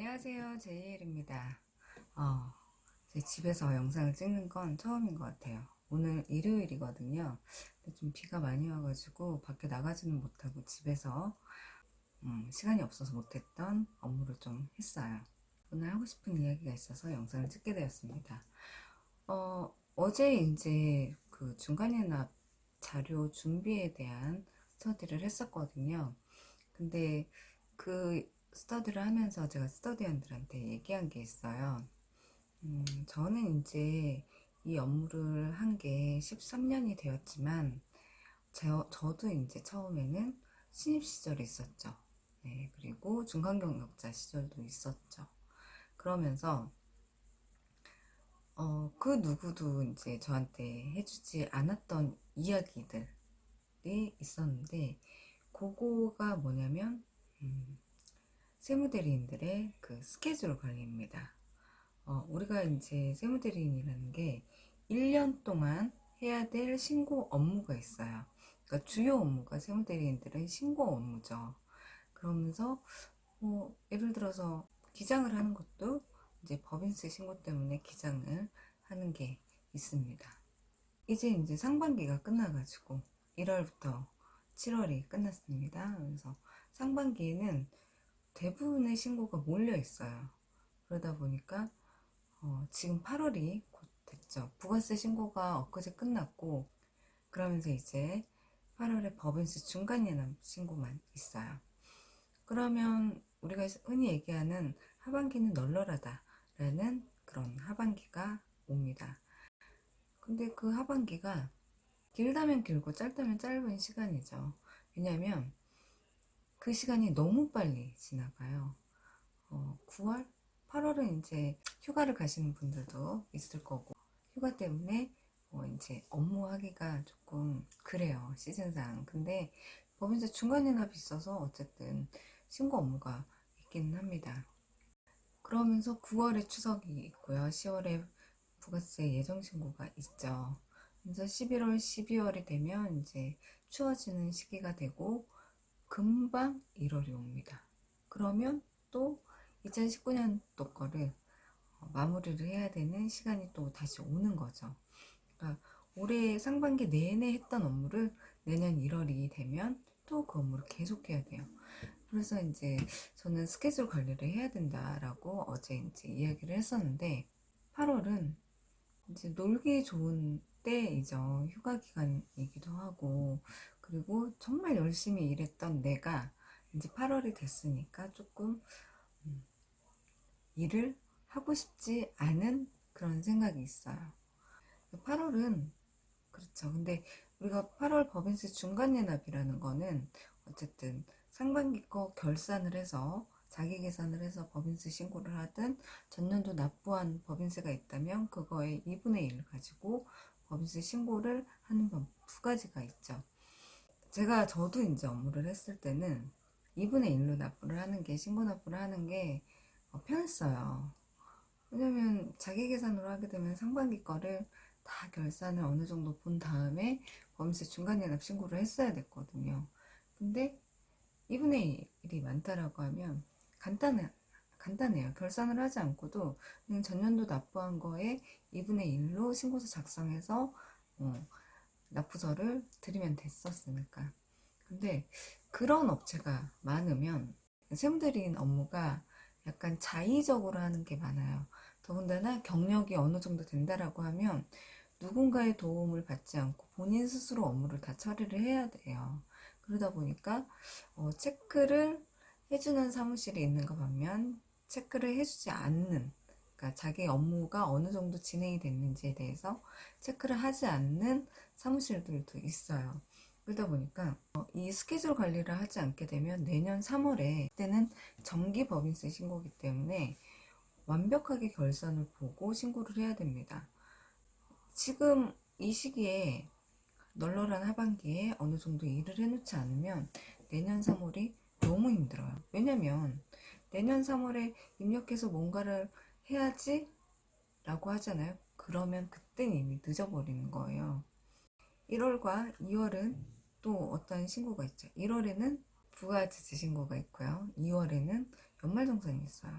안녕하세요. 제이엘입니다. 어, 제 집에서 영상을 찍는 건 처음인 것 같아요. 오늘 일요일이거든요. 근데 좀 비가 많이 와가지고 밖에 나가지는 못하고 집에서 음, 시간이 없어서 못했던 업무를 좀 했어요. 오늘 하고 싶은 이야기가 있어서 영상을 찍게 되었습니다. 어, 어제 이제 그 중간연합 자료 준비에 대한 스터디를 했었거든요. 근데 그 스터디를 하면서 제가 스터디원들한테 얘기한 게 있어요. 음, 저는 이제 이 업무를 한 게 13년이 되었지만, 저, 저도 이제 처음에는 신입 시절이 있었죠. 네, 그리고 중간 경력자 시절도 있었죠. 그러면서, 어, 그 누구도 이제 저한테 해주지 않았던 이야기들이 있었는데, 그거가 뭐냐면, 음, 세무대리인들의 그 스케줄 관리입니다. 어, 우리가 이제 세무대리인이라는 게 1년 동안 해야 될 신고 업무가 있어요. 그러니까 주요 업무가 세무대리인들은 신고 업무죠. 그러면서 뭐 예를 들어서 기장을 하는 것도 이제 법인세 신고 때문에 기장을 하는 게 있습니다. 이제 이제 상반기가 끝나가지고 1월부터 7월이 끝났습니다. 그래서 상반기에는 대부분의 신고가 몰려 있어요. 그러다 보니까 어, 지금 8월이 곧 됐죠. 부가세 신고가 엊그제 끝났고 그러면서 이제 8월에 법인세 중간 예납 신고만 있어요. 그러면 우리가 흔히 얘기하는 하반기는 널널하다라는 그런 하반기가 옵니다. 근데 그 하반기가 길다면 길고 짧다면 짧은 시간이죠. 왜냐하면 그 시간이 너무 빨리 지나가요. 어, 9월? 8월은 이제 휴가를 가시는 분들도 있을 거고, 휴가 때문에 어, 이제 업무하기가 조금 그래요. 시즌상. 근데 법인세 중간연합이 있어서 어쨌든 신고 업무가 있기는 합니다. 그러면서 9월에 추석이 있고요. 10월에 부가세 예정 신고가 있죠. 그래서 11월, 12월이 되면 이제 추워지는 시기가 되고 금방 1월이 옵니다. 그러면 또 2019년도 거를 어, 마무리를 해야 되는 시간이 또 다시 오는 거죠. 그러니까 올해 상반기 내내 했던 업무를 내년 1월이 되면 또 그 업무를 계속해야 돼요. 그래서 이제 저는 스케줄 관리를 해야 된다라고 어제 이제 이야기를 했었는데 8월은 이제 놀기 좋은 때이죠. 휴가 기간이기도 하고 그리고 정말 열심히 일했던 내가 이제 8월이 됐으니까 조금 음, 일을 하고 싶지 않은 그런 생각이 있어요. 8월은 그렇죠. 근데 우리가 8월 법인세 중간 예납이라는 거는 어쨌든 상반기 거 결산을 해서 자기 계산을 해서 법인세 신고를 하든 전년도 납부한 법인세가 있다면 그거의 2분의 1을 가지고 법인세 신고를 하는 법두 가지가 있죠. 제가 저도 이제 업무를 했을 때는 2분의 1로 납부를 하는 게 신고 납부를 하는 게 어, 편했어요. 왜냐면 자기 계산으로 하게 되면 상반기 거를 다 결산을 어느 정도 본 다음에 범세 중간연납 신고를 했어야 됐거든요. 근데 2분의 1이 많다라고 하면 간단해, 간단해요. 결산을 하지 않고도 전년도 납부한 거에 2분의 1로 신고서 작성해서 어, 납부서를 드리면 됐었으니까. 근데 그런 업체가 많으면 세무대리인 업무가 약간 자의적으로 하는 게 많아요. 더군다나 경력이 어느 정도 된다라고 하면 누군가의 도움을 받지 않고 본인 스스로 업무를 다 처리를 해야 돼요. 그러다 보니까 어, 체크를 해주는 사무실이 있는가 반면 체크를 해주지 않는 그러니까 자기 업무가 어느 정도 진행이 됐는지에 대해서 체크를 하지 않는 사무실들도 있어요. 그러다 보니까 어, 이 스케줄 관리를 하지 않게 되면 내년 3월에 그때는 정기 법인세 신고기 때문에 완벽하게 결산을 보고 신고를 해야 됩니다. 지금 이 시기에 널널한 하반기에 어느 정도 일을 해놓지 않으면 내년 3월이 너무 힘들어요. 왜냐면 내년 3월에 입력해서 뭔가를 해야지 라고 하잖아요. 그러면 그땐 이미 늦어버리는 거예요. 1월과 2월은 또 어떤 신고가 있죠. 1월에는 부가지지 신고가 있고요. 2월에는 연말정산이 있어요.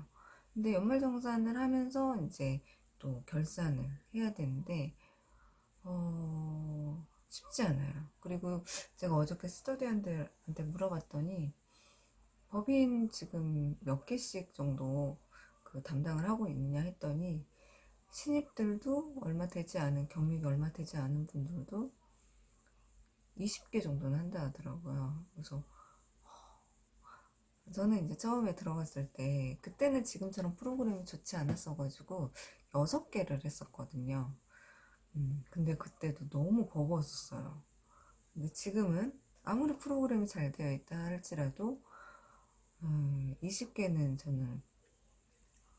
근데 연말정산을 하면서 이제 또 결산을 해야 되는데 어, 쉽지 않아요. 그리고 제가 어저께 스터디한테 물어봤더니 법인 지금 몇 개씩 정도 그 담당을 하고 있느냐 했더니 신입들도 얼마 되지 않은 경력이 얼마 되지 않은 분들도 20개 정도는 한다 하더라고요. 그래서 저는 이제 처음에 들어갔을 때 그때는 지금처럼 프로그램이 좋지 않았어가지고 6개를 했었거든요. 음, 근데 그때도 너무 버거웠었어요. 근데 지금은 아무리 프로그램이 잘 되어 있다 할지라도 음, 20개는 저는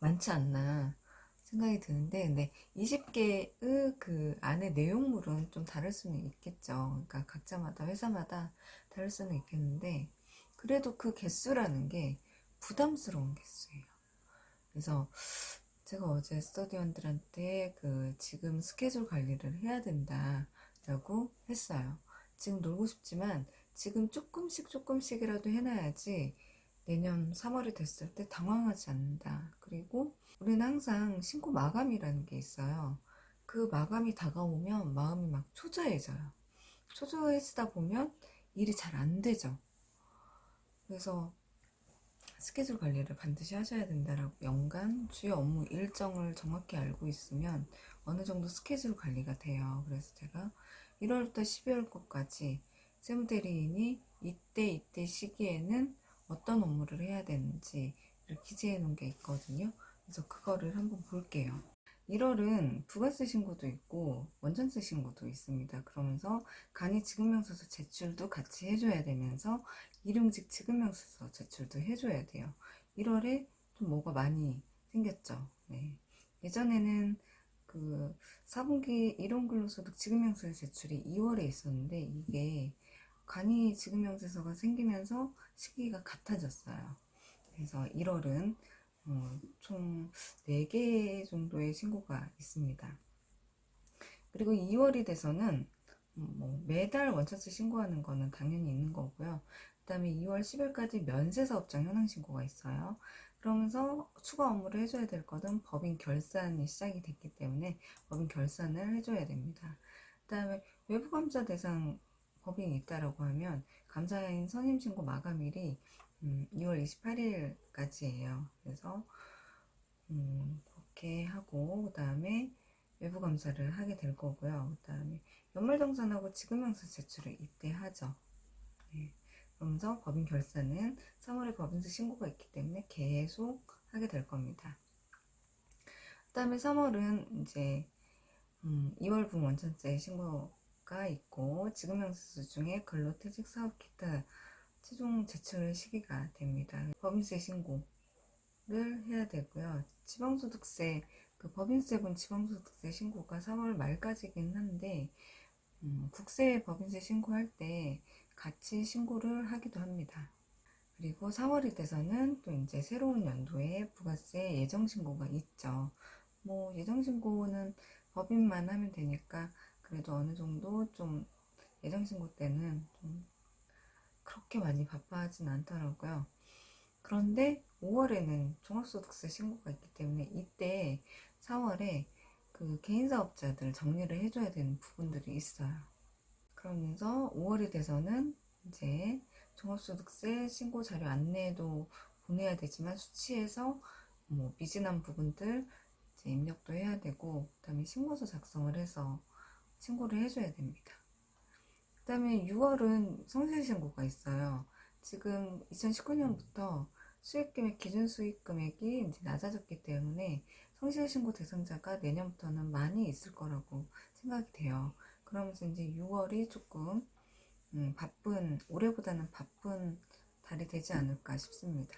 많지 않나 생각이 드는데, 근데 20개의 그 안에 내용물은 좀 다를 수는 있겠죠. 그러니까 각자마다 회사마다 다를 수는 있겠는데, 그래도 그 개수라는 게 부담스러운 개수예요. 그래서 제가 어제 스터디원들한테 그 지금 스케줄 관리를 해야 된다라고 했어요. 지금 놀고 싶지만 지금 조금씩 조금씩이라도 해놔야지 내년 3월이 됐을 때 당황하지 않는다. 그리고 우리는 항상 신고 마감이라는 게 있어요. 그 마감이 다가오면 마음이 막 초조해져요. 초조해지다 보면 일이 잘 안 되죠. 그래서 스케줄 관리를 반드시 하셔야 된다라고 연간 주요 업무 일정을 정확히 알고 있으면 어느 정도 스케줄 관리가 돼요. 그래서 제가 1월부터 12월 것까지 세무대리인이 이때 이때 시기에는 어떤 업무를 해야 되는지 를 기재해 놓은 게 있거든요. 그래서 그거를 한번 볼게요. 1월은 부가세 신고도 있고 원천세 신고도 있습니다. 그러면서 간이 지급명세서 제출도 같이 해줘야 되면서 일용직 지급명세서 제출도 해줘야 돼요. 1월에 좀 뭐가 많이 생겼죠. 네. 예전에는 그 4분기 일원근로소득 지급명세 제출이 2월에 있었는데 이게 간이 지급명세서가 생기면서 시기가 같아졌어요. 그래서 1월은 어, 총 4개 정도의 신고가 있습니다. 그리고 2월이 돼서는 음, 뭐 매달 원차수 신고하는 거는 당연히 있는 거고요. 그 다음에 2월 10일까지 면세사업장 현황 신고가 있어요. 그러면서 추가 업무를 해줘야 될 것은 법인 결산이 시작이 됐기 때문에 법인 결산을 해줘야 됩니다. 그 다음에 외부감사 대상 법인이 있다라고 하면 감사인 선임신고 마감일이 음, 2월 28일까지예요. 그래서 음, 그렇게 하고 그 다음에 외부 감사를 하게 될 거고요. 그 다음에 연말정산하고 지급명세 제출을 이때 하죠. 네. 그러면서 법인 결산은 3월에 법인세 신고가 있기 때문에 계속 하게 될 겁니다. 그 다음에 3월은 이제 음, 2월 분원천세 신고 가 있고 지급명세서 중에 근로퇴직 사업 기타 최종 제출 시기가 됩니다. 법인세 신고를 해야 되고요. 지방소득세, 그 법인세분 지방소득세 신고가 3월 말까지긴 한데, 음, 국세 법인세 신고할 때 같이 신고를 하기도 합니다. 그리고 4월이 돼서는 또 이제 새로운 연도에 부가세 예정신고가 있죠. 뭐 예정신고는 법인만 하면 되니까 그래도 어느 정도 좀 예정신고 때는 좀 그렇게 많이 바빠하진 않더라고요. 그런데 5월에는 종합소득세 신고가 있기 때문에 이때 4월에 그 개인사업자들 정리를 해줘야 되는 부분들이 있어요. 그러면서 5월이 돼서는 이제 종합소득세 신고 자료 안내도 보내야 되지만 수치에서 뭐 미진한 부분들 입력도 해야 되고 그다음에 신고서 작성을 해서 신고를 해줘야 됩니다. 그 다음에 6월은 성실신고가 있어요. 지금 2019년부터 수익금액 기준 수익금액이 이제 낮아졌기 때문에 성실신고 대상자가 내년부터는 많이 있을 거라고 생각이 돼요. 그러면서 이제 6월이 조금 음, 바쁜 올해보다는 바쁜 달이 되지 않을까 싶습니다.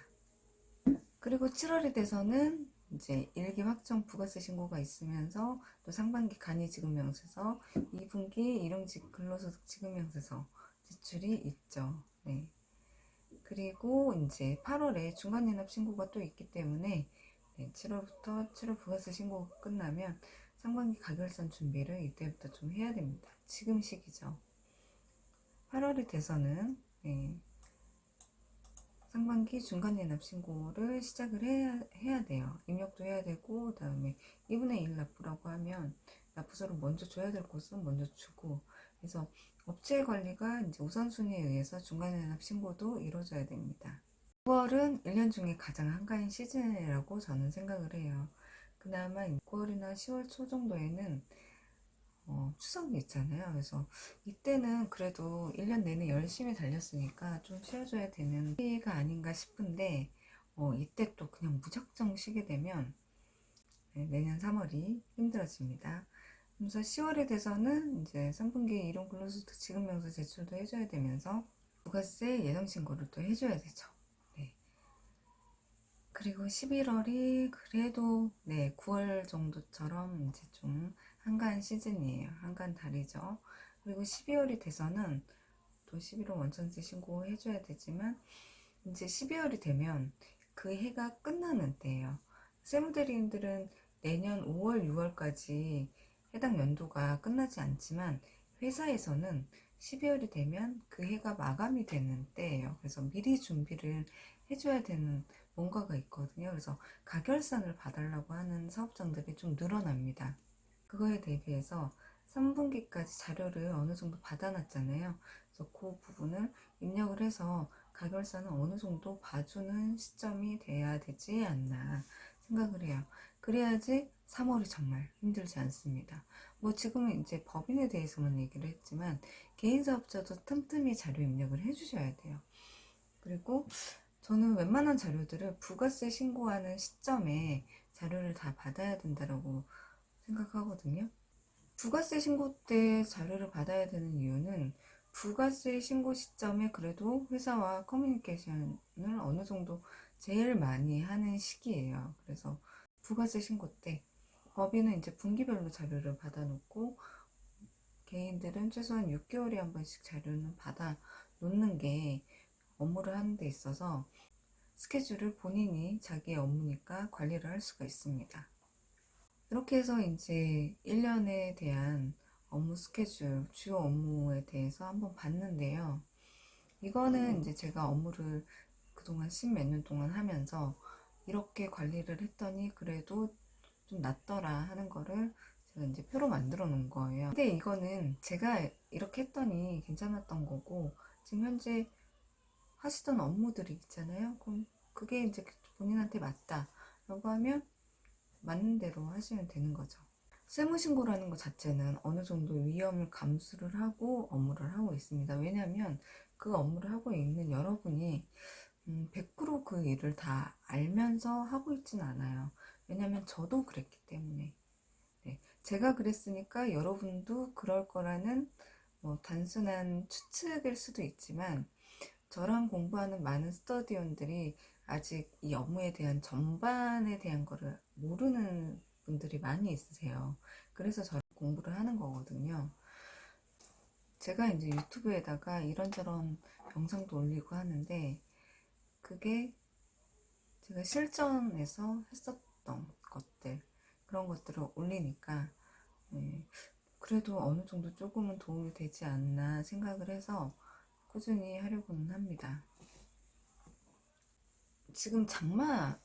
그리고 7월이 돼서는 이제 일기 확정 부가세 신고가 있으면서 또 상반기 간이 지급명세서 2분기 일용직 근로소득 지급명세서 제출이 있죠. 네. 그리고 이제 8월에 중간연합 신고가 또 있기 때문에 네, 7월부터 7월 부가세 신고가 끝나면 상반기 가결산 준비를 이때부터 좀 해야 됩니다. 지금 시기죠. 8월이 돼서는 네, 상반기 중간 예납 신고를 시작을 해야, 해야 돼요. 입력도 해야 되고, 그 다음에 2분의 1 납부라고 하면 납부서를 먼저 줘야 될 곳은 먼저 주고, 그래서 업체 관리가 이제 우선순위에 의해서 중간 예납 신고도 이루어져야 됩니다. 9월은 1년 중에 가장 한가한 시즌이라고 저는 생각을 해요. 그나마 9월이나 10월 초 정도에는 어, 추석이 있잖아요. 그래서 이때는 그래도 1년 내내 열심히 달렸으니까 좀 쉬어줘야 되는 시기가 아닌가 싶은데, 어, 이때 또 그냥 무작정 쉬게 되면 네, 내년 3월이 힘들어집니다. 그래서 10월에 돼서는 이제 3분기 이론 근로소득 지급명세 제출도 해줘야 되면서 부가세 예정 신고를 또 해줘야 되죠. 네. 그리고 11월이 그래도 네 9월 정도처럼 이제 좀 한가한 시즌이에요. 한가한 달이죠. 그리고 12월이 돼서는 또 11월 원천세 신고해줘야 되지만 이제 12월이 되면 그 해가 끝나는 때예요. 세무대리인들은 내년 5월, 6월까지 해당 연도가 끝나지 않지만 회사에서는 12월이 되면 그 해가 마감이 되는 때예요. 그래서 미리 준비를 해줘야 되는 뭔가가 있거든요. 그래서 가결산을 봐달라고 하는 사업장들이 좀 늘어납니다. 그거에 대비해서 3분기까지 자료를 어느 정도 받아놨잖아요. 그래서 그 부분을 입력을 해서 가결사는 어느 정도 봐주는 시점이 돼야 되지 않나 생각을 해요. 그래야지 3월이 정말 힘들지 않습니다. 뭐 지금은 이제 법인에 대해서만 얘기를 했지만 개인 사업자도 틈틈이 자료 입력을 해주셔야 돼요. 그리고 저는 웬만한 자료들을 부가세 신고하는 시점에 자료를 다 받아야 된다라고 생각하거든요. 부가세 신고 때 자료를 받아야 되는 이유는 부가세 신고 시점에 그래도 회사와 커뮤니케이션을 어느 정도 제일 많이 하는 시기예요. 그래서 부가세 신고 때 법인은 이제 분기별로 자료를 받아놓고 개인들은 최소한 6개월에 한 번씩 자료는 받아 놓는 게 업무를 하는 데 있어서 스케줄을 본인이 자기의 업무니까 관리를 할 수가 있습니다. 이렇게 해서 이제 1년에 대한 업무 스케줄, 주요 업무에 대해서 한번 봤는데요. 이거는 이제 제가 업무를 그동안 십몇 년 동안 하면서 이렇게 관리를 했더니 그래도 좀 낫더라 하는 거를 제가 이제 표로 만들어 놓은 거예요. 근데 이거는 제가 이렇게 했더니 괜찮았던 거고 지금 현재 하시던 업무들이 있잖아요. 그럼 그게 이제 본인한테 맞다라고 하면 맞는 대로 하시면 되는 거죠. 세무신고라는 것 자체는 어느 정도 위험을 감수를 하고 업무를 하고 있습니다. 왜냐하면 그 업무를 하고 있는 여러분이 음, 100%그 일을 다 알면서 하고 있진 않아요. 왜냐하면 저도 그랬기 때문에. 네, 제가 그랬으니까 여러분도 그럴 거라는 뭐 단순한 추측일 수도 있지만 저랑 공부하는 많은 스터디온들이 아직 이 업무에 대한 전반에 대한 거를 모르는 분들이 많이 있으세요. 그래서 저 공부를 하는 거거든요. 제가 이제 유튜브에다가 이런저런 영상도 올리고 하는데 그게 제가 실전에서 했었던 것들 그런 것들을 올리니까 네, 그래도 어느 정도 조금은 도움이 되지 않나 생각을 해서 꾸준히 하려고는 합니다. 지금 장마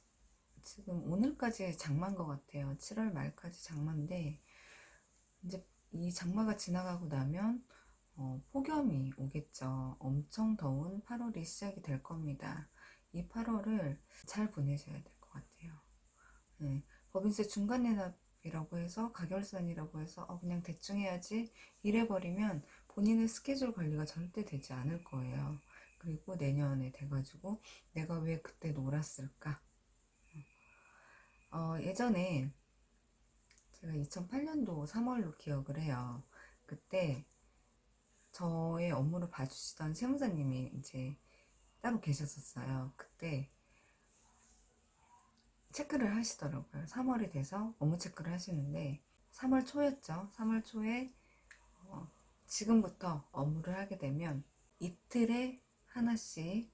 지금 오늘까지 장마인 것 같아요. 7월 말까지 장마인데 이제 이 장마가 지나가고 나면 어, 폭염이 오겠죠. 엄청 더운 8월이 시작이 될 겁니다. 이 8월을 잘 보내셔야 될 것 같아요. 네, 법인세 중간예납이라고 해서 가결선이라고 해서 어, 그냥 대충 해야지 이래 버리면 본인의 스케줄 관리가 절대 되지 않을 거예요. 그리고 내년에 돼가지고 내가 왜 그때 놀았을까? 어, 예전에 제가 2008년도 3월로 기억을 해요. 그때 저의 업무를 봐주시던 세무사님이 이제 따로 계셨었어요. 그때 체크를 하시더라고요. 3월이 돼서 업무 체크를 하시는데 3월 초였죠. 3월 초에 어, 지금부터 업무를 하게 되면 이틀에 하나씩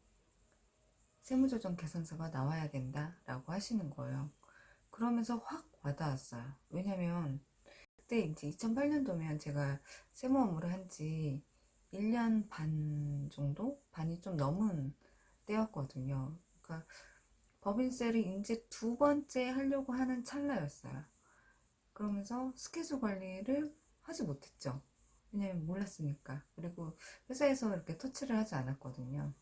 세무조정 계산서가 나와야 된다라고 하시는 거예요. 그러면서 확 와닿았어요. 왜냐면 그때 이제 2008년도면 제가 세무 업무를 한 지 1년 반 정도? 반이 좀 넘은 때였거든요. 그러니까 법인세를 이제 두 번째 하려고 하는 찰나였어요. 그러면서 스케줄 관리를 하지 못했죠. 왜냐면 몰랐으니까. 그리고 회사에서 이렇게 터치를 하지 않았거든요.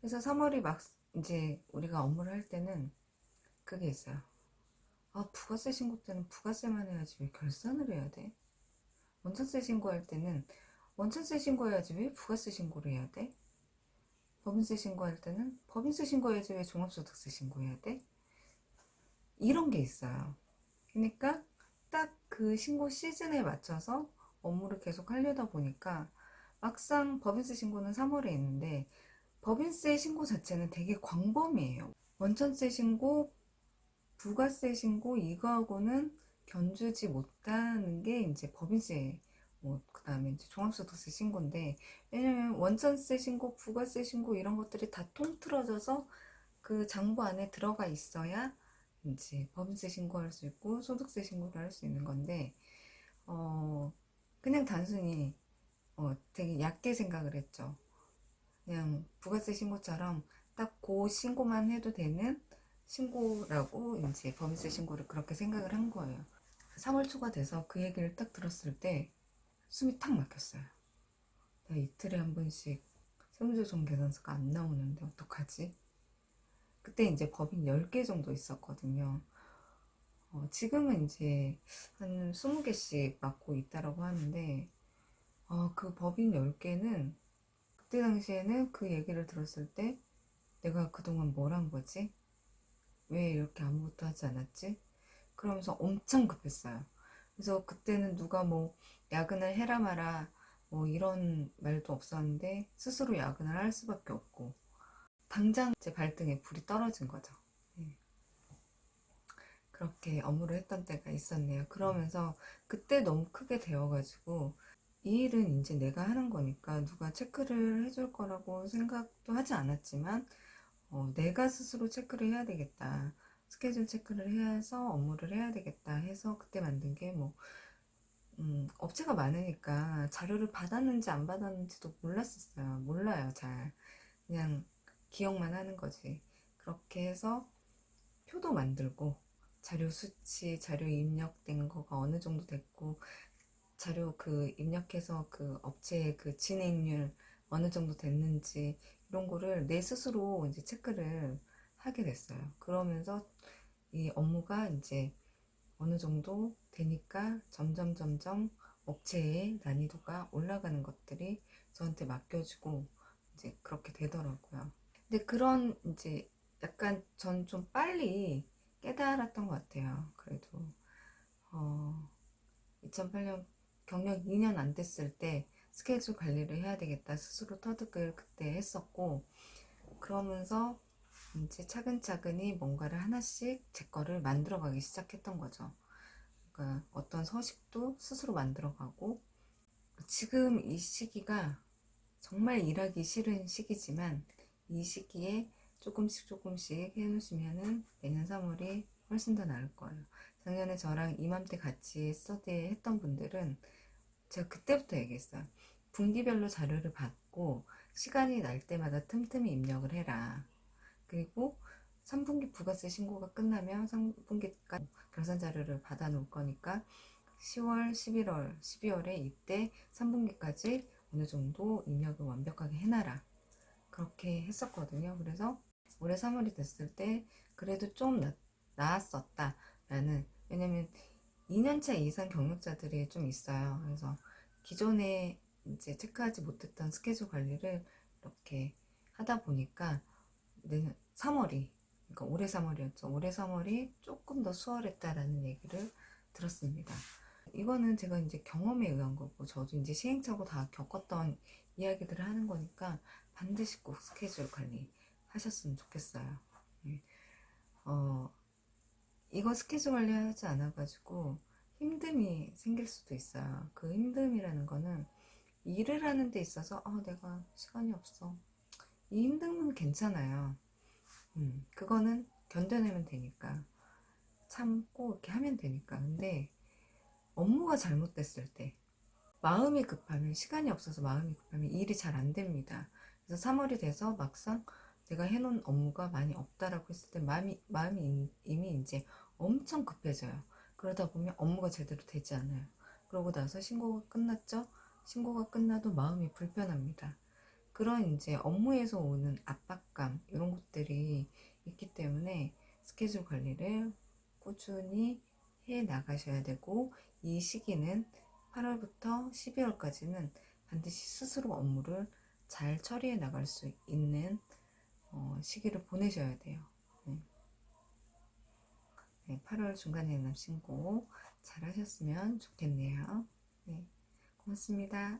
그래서 3월이 막 이제 우리가 업무를 할 때는 그게 있어요. 아, 부가세 신고 때는 부가세만 해야지 왜 결산을 해야 돼? 원천세 신고할 때는 원천세 신고해야지 왜 부가세 신고를 해야 돼? 법인세 신고할 때는 법인세 신고해야지 왜 종합소득세 신고해야 돼? 이런 게 있어요. 그러니까 딱 그 신고 시즌에 맞춰서 업무를 계속 하려다 보니까 막상 법인세 신고는 3월에 있는데 법인세 신고 자체는 되게 광범위해요. 원천세 신고, 부가세 신고 이거하고는 견주지 못하는 게 이제 법인세 뭐 그다음에 이제 종합소득세 신고인데 왜냐면 원천세 신고, 부가세 신고 이런 것들이 다 통틀어져서 그 장부 안에 들어가 있어야 이제 법인세 신고할 수 있고 소득세 신고를 할 수 있는 건데 어 그냥 단순히 어 되게 얕게 생각을 했죠. 그냥 부가세 신고처럼 딱 그 신고만 해도 되는 신고라고 이제 법인세 신고를 그렇게 생각을 한 거예요. 3월 초가 돼서 그 얘기를 딱 들었을 때 숨이 탁 막혔어요. 나 이틀에 한 번씩 세무조정 계산서가 안 나오는데 어떡하지? 그때 이제 법인 10개 정도 있었거든요. 어, 지금은 이제 한 20개씩 맡고 있다라고 하는데, 어, 그 법인 10개는 그때 당시에는 그 얘기를 들었을 때 내가 그동안 뭘 한 거지? 왜 이렇게 아무것도 하지 않았지? 그러면서 엄청 급했어요. 그래서 그때는 누가 뭐 야근을 해라 마라 뭐 이런 말도 없었는데 스스로 야근을 할 수밖에 없고 당장 제 발등에 불이 떨어진 거죠. 예. 그렇게 업무를 했던 때가 있었네요. 그러면서 그때 너무 크게 되어가지고 이 일은 이제 내가 하는 거니까 누가 체크를 해줄 거라고 생각도 하지 않았지만 어, 내가 스스로 체크를 해야 되겠다. 스케줄 체크를 해서 업무를 해야 되겠다 해서 그때 만든 게 뭐, 음, 업체가 많으니까 자료를 받았는지 안 받았는지도 몰랐었어요. 몰라요, 잘. 그냥 기억만 하는 거지. 그렇게 해서 표도 만들고, 자료 수치, 자료 입력된 거가 어느 정도 됐고, 자료 그 입력해서 그 업체의 그 진행률 어느 정도 됐는지, 이런 거를 내 스스로 이제 체크를 하게 됐어요. 그러면서 이 업무가 이제 어느 정도 되니까 점점 점점 업체의 난이도가 올라가는 것들이 저한테 맡겨지고 이제 그렇게 되더라고요. 근데 그런 이제 약간 전 좀 빨리 깨달았던 것 같아요. 그래도 어 2008년 경력 2년 안 됐을 때 스케줄 관리를 해야 되겠다 스스로 터득을 그때 했었고 그러면서 이제 차근차근히 뭔가를 하나씩 제 거를 만들어가기 시작했던 거죠. 그러니까 어떤 서식도 스스로 만들어가고 지금 이 시기가 정말 일하기 싫은 시기지만 이 시기에 조금씩 조금씩 해놓으시면은 내년 3월이 훨씬 더 나을 거예요. 작년에 저랑 이맘때 같이 스터디 했던 분들은 제가 그때부터 얘기했어요. 분기별로 자료를 받고 시간이 날 때마다 틈틈이 입력을 해라. 그리고 3분기 부가세 신고가 끝나면 3분기까지 결산 자료를 받아 놓을 거니까 10월, 11월, 12월에 이때 3분기까지 어느 정도 입력을 완벽하게 해놔라. 그렇게 했었거든요. 그래서 올해 3월이 됐을 때 그래도 좀 나, 나았었다. 라는, 왜냐면 2년차 이상 경력자들이 좀 있어요. 그래서 기존에 이제 체크하지 못했던 스케줄 관리를 이렇게 하다 보니까 내년 3월이 그러니까 올해 3월이었죠. 올해 3월이 조금 더 수월했다라는 얘기를 들었습니다. 이거는 제가 이제 경험에 의한 거고 저도 이제 시행착오 다 겪었던 이야기들을 하는 거니까 반드시 꼭 스케줄 관리 하셨으면 좋겠어요. 네. 어, 이거 스케줄 관리하지 않아가지고 힘듦이 생길 수도 있어요. 그 힘듦이라는 거는 일을 하는 데 있어서 어, 내가 시간이 없어. 이 힘듦은 괜찮아요. 음, 그거는 견뎌내면 되니까. 참고 이렇게 하면 되니까. 근데 업무가 잘못됐을 때, 마음이 급하면, 시간이 없어서 마음이 급하면 일이 잘 안 됩니다. 그래서 3월이 돼서 막상 내가 해놓은 업무가 많이 없다라고 했을 때 마음이, 마음이 인- 이미 이제 엄청 급해져요. 그러다 보면 업무가 제대로 되지 않아요. 그러고 나서 신고가 끝났죠? 신고가 끝나도 마음이 불편합니다. 그런 이제 업무에서 오는 압박감, 이런 것들이 있기 때문에 스케줄 관리를 꾸준히 해 나가셔야 되고, 이 시기는 8월부터 12월까지는 반드시 스스로 업무를 잘 처리해 나갈 수 있는 어, 시기를 보내셔야 돼요. 네. 네, 8월 중간에 남 신고 잘 하셨으면 좋겠네요. 네, 고맙습니다.